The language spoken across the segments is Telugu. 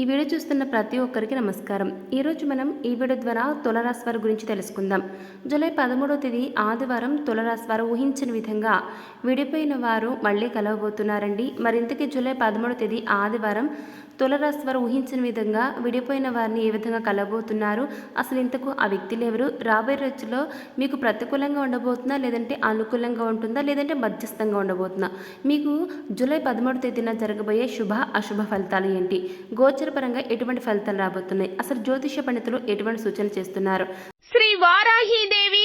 ఈ వీడియో చూస్తున్న ప్రతి ఒక్కరికి నమస్కారం. ఈరోజు మనం ఈ వీడియో ద్వారా తులరాశి వారి గురించి తెలుసుకుందాం. జూలై పదమూడవ తేదీ ఆదివారం తులరాశి వారు ఊహించిన విధంగా విడిపోయిన వారు మళ్ళీ కలవబోతున్నారండి. మరింతకీ జూలై పదమూడవ తేదీ ఆదివారం తులరాశి వారు ఊహించిన విధంగా విడిపోయిన వారిని ఏ విధంగా కలవబోతున్నారు? అసలు ఇంతకు ఆ వ్యక్తులు ఎవరు? రాబోయే రోజుల్లో మీకు ప్రతికూలంగా ఉండబోతుందా? లేదంటే అనుకూలంగా ఉంటుందా? లేదంటే మధ్యస్థంగా ఉండబోతుందా? మీకు జూలై పదమూడు తేదీన జరగబోయే శుభ అశుభ ఫలితాలు ఏంటి? గోచరపరంగా ఎటువంటి ఫలితాలు రాబోతున్నాయి? అసలు జ్యోతిష పండితులు ఎటువంటి సూచనలు చేస్తున్నారు? Shri Varahi Devi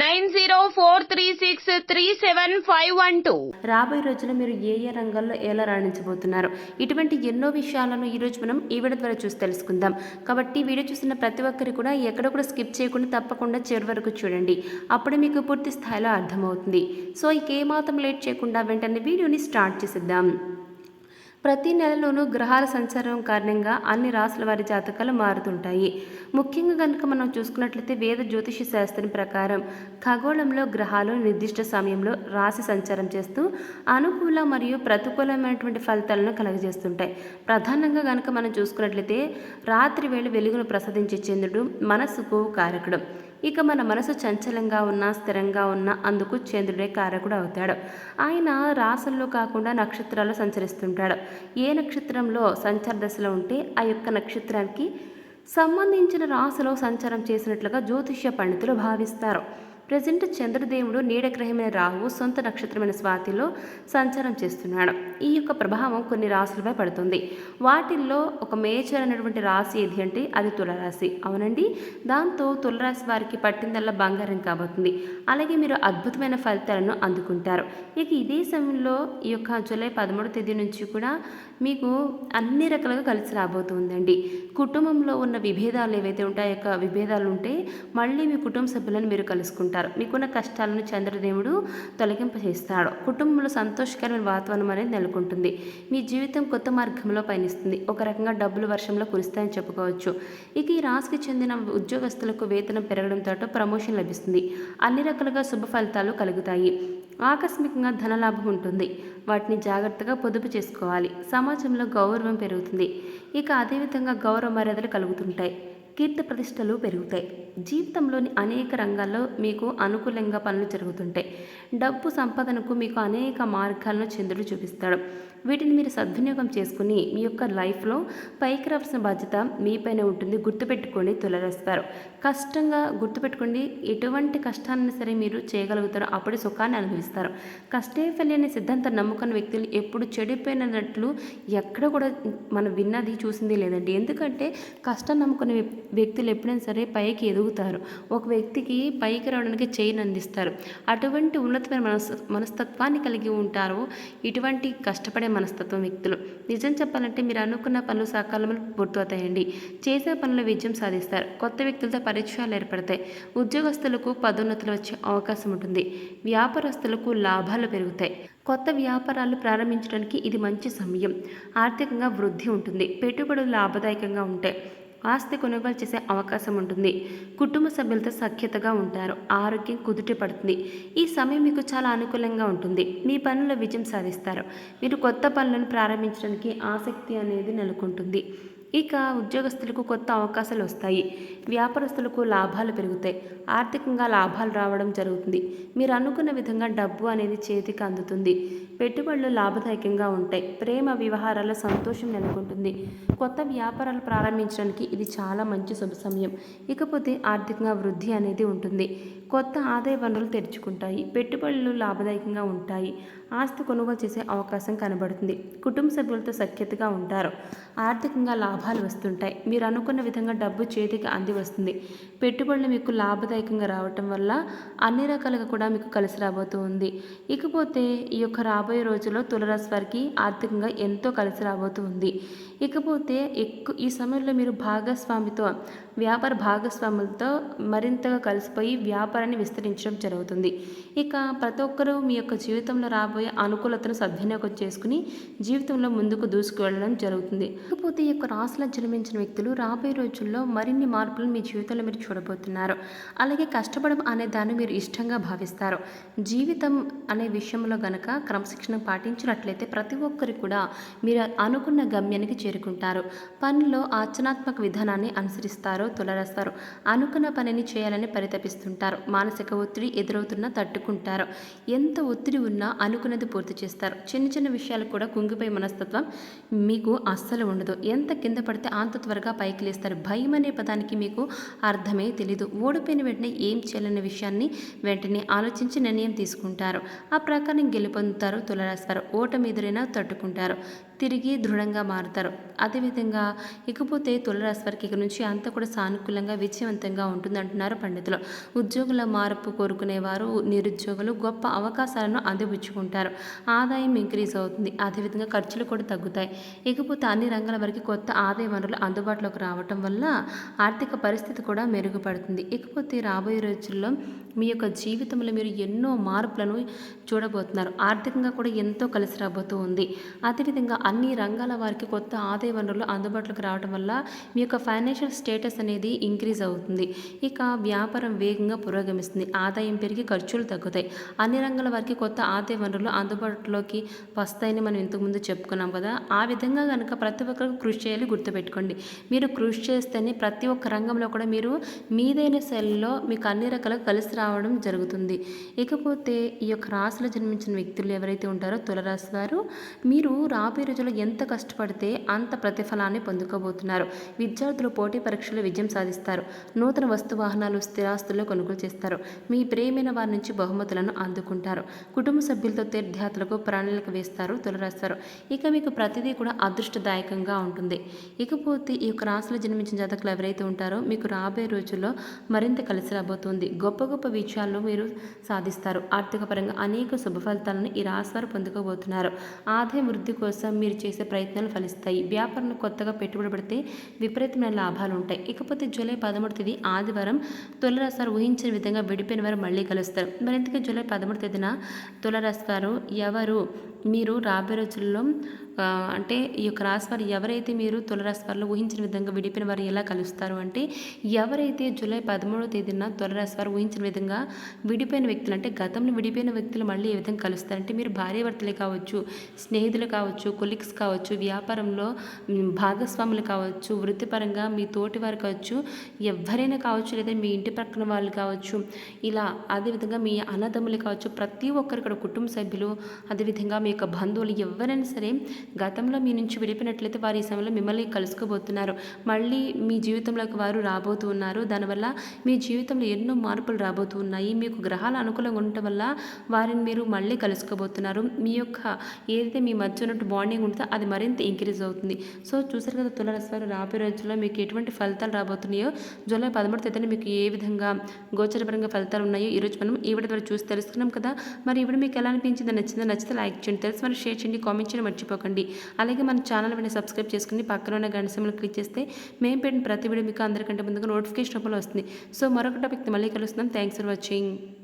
nine zero four three six three seven five one two. రాబోయే రోజుల్లో మీరు ఏ ఏ రంగాల్లో ఎలా రాణించబోతున్నారు? ఇటువంటి ఎన్నో విషయాలను ఈరోజు మనం ఈ వీడియో ద్వారా చూసి తెలుసుకుందాం. కాబట్టి వీడియో చూసిన ప్రతి ఒక్కరు కూడా ఎక్కడ కూడా స్కిప్ చేయకుండా తప్పకుండా చివరి వరకు చూడండి. అప్పుడే మీకు పూర్తి స్థాయిలో అర్థమవుతుంది. సో ఇక ఏమాత్రం లేట్ చేయకుండా వెంటనే వీడియోని స్టార్ట్ చేసేద్దాం. ప్రతి నెలలోనూ గ్రహాల సంచారం కారణంగా అన్ని రాసుల వారి జాతకాలు మారుతుంటాయి. ముఖ్యంగా కనుక మనం చూసుకున్నట్లయితే వేద జ్యోతిష శాస్త్రం ప్రకారం ఖగోళంలో గ్రహాలు నిర్దిష్ట సమయంలో రాశి సంచారం చేస్తూ అనుకూల మరియు ప్రతికూలమైనటువంటి ఫలితాలను కలుగజేస్తుంటాయి. ప్రధానంగా కనుక మనం చూసుకున్నట్లయితే రాత్రి వేళ వెలుగును ప్రసాదించే చంద్రుడు మనస్సుకు కారకుడు. ఇక మన మనసు చంచలంగా ఉన్నా స్థిరంగా ఉన్నా అందుకు చంద్రుడే కారకుడు అవుతాడు. ఆయన రాసుల్లో కాకుండా నక్షత్రాల్లో సంచరిస్తుంటాడు. ఏ నక్షత్రంలో సంచార దశలో ఉంటే ఆ యొక్క నక్షత్రానికి సంబంధించిన రాశిలో సంచారం చేసినట్లుగా జ్యోతిష్య పండితులు భావిస్తారు. ప్రజెంట్ చంద్రదేవుడు నీడగ్రహమైన రాహువు సొంత నక్షత్రమైన స్వాతిలో సంచారం చేస్తున్నాడు. ఈ యొక్క ప్రభావం కొన్ని రాశులపై పడుతుంది. వాటిల్లో ఒక మేజర్ అనేటువంటి రాశి ఏది అంటే అది తులరాశి. అవునండి? దాంతో తులరాశి వారికి పట్టిందల్లా బంగారం కాబోతుంది. అలాగే మీరు అద్భుతమైన ఫలితాలను అందుకుంటారు. ఇక ఇదే సమయంలో ఈ యొక్క జూలై పదమూడు తేదీ నుంచి కూడా మీకు అన్ని రకాలుగా కలిసి రాబోతుందండి. కుటుంబంలో ఉన్న విభేదాలు ఏవైతే ఉంటాయో యొక్క విభేదాలు ఉంటే మళ్ళీ మీ కుటుంబ సభ్యులను మీరు కలుసుకుంటారు. మీకున్న కష్టాలను చంద్రదేవుడు తొలగింపజేస్తాడు కుటుంబంలో సంతోషకరమైన వాతావరణం అనేది నెలకొంటుంది. మీ జీవితం కొత్త మార్గంలో పయనిస్తుంది. ఒక రకంగా డబ్బులు వర్షంలో కురుస్తాయని చెప్పుకోవచ్చు. ఇక ఈ రాశికి చెందిన ఉద్యోగస్తులకు వేతనం పెరగడంతో ప్రమోషన్ లభిస్తుంది. అన్ని రకాలుగా శుభ ఫలితాలు కలుగుతాయి. ఆకస్మికంగా ధనలాభం ఉంటుంది. వాటిని జాగ్రత్తగా పొదుపు చేసుకోవాలి. సమాజంలో గౌరవం పెరుగుతుంది. ఇక అదేవిధంగా గౌరవ మర్యాదలు కలుగుతుంటాయి. కీర్తి ప్రతిష్టలు పెరుగుతాయి. జీవితంలోని అనేక రంగాల్లో మీకు అనుకూలంగా పనులు జరుగుతుంటాయి. డబ్బు సంపాదనకు మీకు అనేక మార్గాలను చంద్రుడు చూపిస్తాడు. వీటిని మీరు సద్వినియోగం చేసుకుని మీ యొక్క లైఫ్లో పైకి రావాల్సిన బాధ్యత మీపైన ఉంటుంది. గుర్తుపెట్టుకొని తొలరేస్తారు. కష్టంగా గుర్తుపెట్టుకోండి ఎటువంటి కష్టాన్ని సరే మీరు చేయగలుగుతారో. అప్పుడే సుఖాన్ని అనుభవిస్తారు. కష్టే ఫలి అనే సిద్ధాంతం నమ్ముకున్న వ్యక్తులు ఎప్పుడు చెడిపోయినట్లు ఎక్కడ కూడా మనం విన్నది చూసింది లేదండి. ఎందుకంటే కష్టం నమ్ముకున్న వ్యక్- వ్యక్తులు ఎప్పుడైనా సరే పైకి ఎదుగుతారు. ఒక వ్యక్తికి పైకి రావడానికి చైన్ అందిస్తారు. అటువంటి ఉన్నతమైన మనస్ మనస్తత్వాన్ని కలిగి ఉంటారు. ఇటువంటి కష్టపడే మనస్తత్వం వ్యక్తులు. నిజం చెప్పాలంటే మీరు అనుకున్న పనులు సకాలంలో పూర్తవుతాయండి. చేసే పనులు విజయం సాధిస్తారు. కొత్త వ్యక్తులతో పరిచయాలు ఏర్పడతాయి. ఉద్యోగస్తులకు పదోన్నతులు వచ్చే అవకాశం ఉంటుంది. వ్యాపారస్తులకు లాభాలు పెరుగుతాయి. కొత్త వ్యాపారాలు ప్రారంభించడానికి ఇది మంచి సమయం. ఆర్థికంగా వృద్ధి ఉంటుంది. పెట్టుబడులు లాభదాయకంగా ఉంటాయి. ఆస్తి కొనుగోలు చేసే అవకాశం ఉంటుంది. కుటుంబ సభ్యులతో సఖ్యతగా ఉంటారు. ఆరోగ్యం కుదుట పడుతుంది. ఈ సమయం మీకు చాలా అనుకూలంగా ఉంటుంది. మీ పనుల్లో విజయం సాధిస్తారు. మీరు కొత్త పనులను ప్రారంభించడానికి ఆసక్తి అనేది నెలకొంటుంది. ఇక ఉద్యోగస్తులకు కొత్త అవకాశాలు వస్తాయి. వ్యాపారస్తులకు లాభాలు పెరుగుతాయి. ఆర్థికంగా లాభాలు రావడం జరుగుతుంది. మీరు అనుకున్న విధంగా డబ్బు అనేది చేతికి అందుతుంది. పెట్టుబడులు లాభదాయకంగా ఉంటాయి. ప్రేమ వ్యవహారాల సంతోషం నెలకొంటుంది. కొత్త వ్యాపారాలు ప్రారంభించడానికి ఇది చాలా మంచి శుభ సమయం. ఇకపోతే ఆర్థికంగా వృద్ధి అనేది ఉంటుంది. కొత్త ఆదాయ వనరులు తెరుచుకుంటాయి. పెట్టుబడులు లాభదాయకంగా ఉంటాయి. ఆస్తి కొనుగోలు చేసే అవకాశం కనబడుతుంది. కుటుంబ సభ్యులతో సఖ్యతగా ఉంటారు. ఆర్థికంగా లాభాలు వస్తుంటాయి. మీరు అనుకున్న విధంగా డబ్బు చేతికి అంది వస్తుంది. పెట్టుబడులు మీకు లాభదాయకంగా రావటం వల్ల అన్ని రకాలుగా కూడా మీకు కలిసి రాబోతూ ఉంది. ఇకపోతే ఈ యొక్క రాబోయే రోజుల్లో తులరాశి వారికి ఆర్థికంగా ఎంతో కలిసి రాబోతూ ఉంది. ఇకపోతే ఎక్కువ ఈ సమయంలో మీరు భాగస్వామితో వ్యాపార భాగస్వాములతో మరింతగా కలిసిపోయి వ్యాపార వ్యాపారాన్ని విస్తరించడం జరుగుతుంది. ఇక ప్రతి ఒక్కరూ మీ యొక్క జీవితంలో రాబోయే అనుకూలతను సద్వినియోగం చేసుకుని జీవితంలో ముందుకు దూసుకువెళ్ళడం జరుగుతుంది. ఇకపోతే ఈ యొక్క రాశిలో జన్మించిన వ్యక్తులు రాబోయే రోజుల్లో మరిన్ని మార్పులు మీ జీవితంలో మీరు చూడబోతున్నారు. అలాగే కష్టపడడం అనే దాన్ని మీరు ఇష్టంగా భావిస్తారు. జీవితం అనే విషయంలో గనక క్రమశిక్షణ పాటించినట్లయితే ప్రతి ఒక్కరు కూడా మీరు అనుకున్న గమ్యానికి చేరుకుంటారు. పనిలో ఆచరణాత్మక విధానాన్ని అనుసరిస్తారు తొలరేస్తారు. అనుకున్న పనిని చేయాలని పరితపిస్తుంటారు. మానసిక ఒత్తిడి ఎదురవుతున్నా తట్టుకుంటారు. ఎంత ఒత్తిడి ఉన్నా అనుకున్నది పూర్తి చేస్తారు. చిన్న చిన్న విషయాలు కూడా కుంగిపోయే మనస్తత్వం మీకు అస్సలు ఉండదు. ఎంత కింద పడితే అంత త్వరగా పైకి లేస్తారు. భయం అనే పదానికి మీకు అర్థమే తెలీదు. ఓడిపోయిన వెంటనే ఏం చేయాలనే విషయాన్ని వెంటనే ఆలోచించి నిర్ణయం తీసుకుంటారు. ఆ ప్రకారం గెలుపొందుతారు తులరాస్తారు ఓటమి ఎదురైనా తట్టుకుంటారు. తిరిగి దృఢంగా మారుతారు. అదేవిధంగా ఇకపోతే తులరాశి వారికి ఇక నుంచి అంతా కూడా సానుకూలంగా విజయవంతంగా ఉంటుందంటున్నారు పండితులు. ఉద్యోగుల మార్పు కోరుకునేవారు నిరుద్యోగులు గొప్ప అవకాశాలను అందిపుచ్చుకుంటారు. ఆదాయం ఇంక్రీజ్ అవుతుంది. అదేవిధంగా ఖర్చులు కూడా తగ్గుతాయి. ఇకపోతే అన్ని రంగాల వరకు కొత్త ఆదాయ వనరులు అందుబాటులోకి రావటం వల్ల ఆర్థిక పరిస్థితి కూడా మెరుగుపడుతుంది. ఇకపోతే రాబోయే రోజుల్లో మీ యొక్క జీవితంలో మీరు ఎన్నో మార్పులను చూడబోతున్నారు. ఆర్థికంగా కూడా ఎంతో కలిసి రాబోతూ ఉంది. అదేవిధంగా అన్ని రంగాల వారికి కొత్త ఆదాయ వనరులు అందుబాటులోకి రావడం వల్ల మీ యొక్క ఫైనాన్షియల్ స్టేటస్ అనేది ఇంక్రీజ్ అవుతుంది. ఇక వ్యాపారం వేగంగా పురోగమిస్తుంది. ఆదాయం పెరిగి ఖర్చులు తగ్గుతాయి. అన్ని రంగాల వారికి కొత్త ఆదాయ వనరులు అందుబాటులోకి వస్తాయని మనం ఇంతకుముందు చెప్పుకున్నాం కదా. ఆ విధంగా కనుక ప్రతి ఒక్కరికి కృషి చేయాలి గుర్తుపెట్టుకోండి. మీరు కృషి చేస్తేనే ప్రతి ఒక్క రంగంలో కూడా మీరు మీదైన శైలిలో మీకు అన్ని రకాల కలిసి రావడం జరుగుతుంది. ఇకపోతే ఈ యొక్క రాశిలో జన్మించిన వ్యక్తులు ఎవరైతే ఉంటారో తులరాశి వారు మీరు రాబోయే రోజుల్లో ఎంత కష్టపడితే అంత ప్రతిఫలాన్ని పొందుకోబోతున్నారు. విద్యార్థులు పోటీ పరీక్షలు విజయం సాధిస్తారు. నూతన వస్తు వాహనాలు స్థిరాస్తుల్లో కొనుగోలు చేస్తారు. మీ ప్రేమైన వారి నుంచి బహుమతులను అందుకుంటారు. కుటుంబ సభ్యులతో తీర్థయాత్రలకు ప్రణాళిక వేస్తారు తొలరాస్తారు ఇక మీకు ప్రతిదీ కూడా అదృష్టదాయకంగా ఉంటుంది. ఇకపోతే ఈ యొక్క రాశిలో జన్మించిన జాతకులు ఎవరైతే ఉంటారో మీకు రాబోయే రోజుల్లో మరింత కలిసి రాబోతుంది. గొప్ప గొప్ప విషయాల్లో మీరు సాధిస్తారు. ఆర్థిక పరంగా అనేక శుభ ఫలితాలను ఈ రాశి వారు పొందుకోబోతున్నారు. ఆదాయ వృద్ధి కోసం మీరు చేసే ప్రయత్నాలు ఫలిస్తాయి. వ్యాపారంలో కొత్తగా పెట్టుబడి పెడితే విపరీతమైన లాభాలు ఉంటాయి ఇకపోతే జూలై పదమూడు తేదీ ఆదివారం తులరాశి వారు ఊహించిన విధంగా విడిపోయిన వారు మళ్ళీ కలుస్తారు. మరింతగా జూలై పదమూడు తేదీన తులరాశి వారు ఎవరు? మీరు రాబోయే రోజుల్లో అంటే ఈ యొక్క రాశివారు ఎవరైతే మీరు తులరాశి వారిలో ఊహించిన విధంగా విడిపోయిన వారు ఎలా కలుస్తారు అంటే ఎవరైతే జూలై పదమూడవ తేదీన తులరాశి వారు ఊహించిన విధంగా విడిపోయిన వ్యక్తులు అంటే గతంలో విడిపోయిన వ్యక్తులు మళ్ళీ ఏ విధంగా కలుస్తారంటే మీరు భార్యాభర్తలే కావచ్చు స్నేహితులు కావచ్చు కొలిక్స్ కావచ్చు వ్యాపారంలో భాగస్వాములు కావచ్చు వృత్తిపరంగా మీ తోటి వారు కావచ్చు ఎవరైనా కావచ్చు లేదా మీ ఇంటి పక్కన వాళ్ళు కావచ్చు ఇలా అదేవిధంగా మీ అన్నదమ్ములు కావచ్చు ప్రతి ఒక్కరు ఇక్కడ కుటుంబ సభ్యులు అదేవిధంగా మీ యొక్క బంధువులు ఎవరైనా సరే గతంలో మీ నుంచి విడిపినట్లయితే వారు ఈ సమయంలో మిమ్మల్ని కలుసుకోబోతున్నారు. మళ్ళీ మీ జీవితంలోకి వారు రాబోతూ ఉన్నారు. దానివల్ల మీ జీవితంలో ఎన్నో మార్పులు రాబోతూ ఉన్నాయి. మీకు గ్రహాలు అనుకూలంగా ఉండటం వల్ల వారిని మీరు మళ్ళీ కలుసుకోబోతున్నారు. మీ యొక్క ఏదైతే మీ మధ్య ఉన్నట్టు బాండింగ్ ఉంటుందో అది మరింత ఇంక్రీజ్ అవుతుంది. సో చూసారు కదా తులరాశి వారు రాబోయే రోజుల్లో మీకు ఎటువంటి ఫలితాలు రాబోతున్నాయో? జూలై పదమూడు తేదీన మీకు ఏ విధంగా గోచరపరంగా ఫలితాలు ఉన్నాయో ఈరోజు మనం ఈ ద్వారా చూసి తెలుసుకున్నాం కదా. మరి ఇప్పుడు మీకు ఎలా అనిపించిందో నచ్చిందో నచ్చితే లైక్ చేయండి. తెలుసు మరి షేర్ చేయండి కామెంట్ చేయండి మర్చిపోకండి. అలాగే మన ఛానల్ వెంటనే సబ్స్క్రైబ్ చేసుకుని పక్కన ఉన్న గంట క్లిక్ చేస్తే మేము పెట్టిన ప్రతి వీడియో మీకు అందరికంటే ముందుగా నోటిఫికేషన్ రూపంలో వస్తుంది. సో మరొక టాపిక్ మళ్ళీ కలుస్తున్నాం. Thanks for watching.